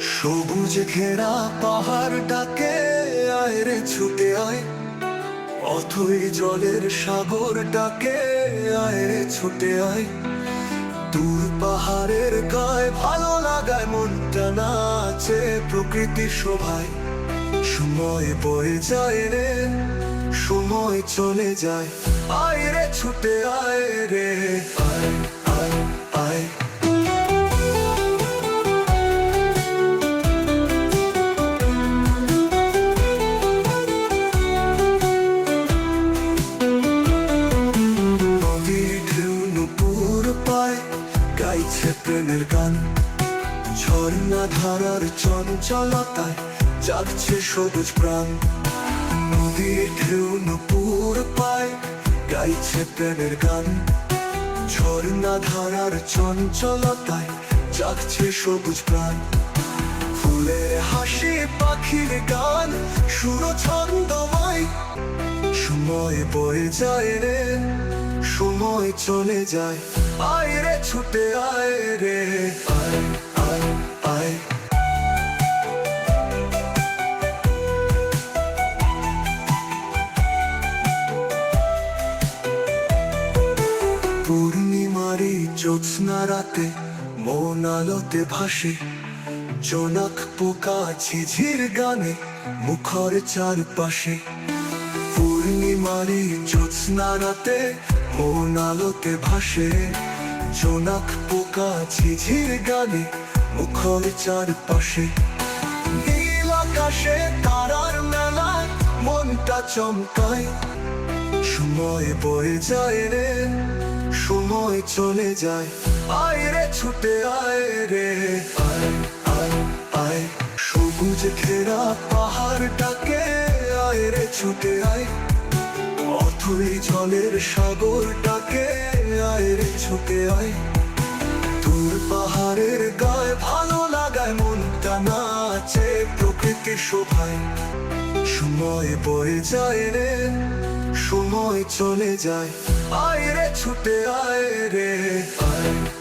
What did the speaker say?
সবুজে ঘেরা পাহাড় ডাকে আয় রে, ছুটে আয়। অথই জলের সাগর ডাকে আয় রে, ছুটে আয়। দূর পাহাড়ের গায়ে ভালো লাগায়, মনটা নাচে প্রকৃতির শোভায়। সময় বয়ে যায় রে, সময় চলে যায়। আয় রে, ছুটে আয় রে। আয় আয় আয়। প্রেমের গান। ঝর্ণা ধারার চঞ্চলতায় জাগছে সবুজ প্রাণ। নদীর ঢেউ নুপুর পায়, গাইছে প্রেমের গান। ঝর্ণা ধারার চঞ্চলতায় জাগছে সবুজ প্রাণ। ফুলের হাসি, পাখির গান সুর ছন্দময়। সময় বয়ে যায় রে। সময় চলে যায়। আয় রে, ছুটে আয় রে। আয় আয় আয়। পূর্ণিমারি জ্যোৎস্না রাতে মন আলোতে ভাসে। জোনাক পোকা ঝিঝির গানে মুখর চারপাশে। পূর্ণিমারি জ্যোৎস্না রাতে মন আলোতে ভাসে, জোনাক পোকা ঝিঝির গানে মুখর চারপাশে। নীল আকাশে তারার মেলায় মনটা চমকায়। সময় বয়ে যায় রে, সময় চলে যায়। আয় রে, ছুটে আয় রে। আয় আয় আয়, সবুজ ঘেরা পাহাড়টাকে। আয় রে, ছুটে আয়। অথই জলের সাগরটাকে আয় রে ছুটে আয়। তোর পাহাড়ের গায়ে ভালো লাগায় মনটা নাচে প্রকৃতি শোভায়। সময় বয়ে যায় রে, সময় চলে যায়। আয় রে, ছুটে আয় রে, আয়।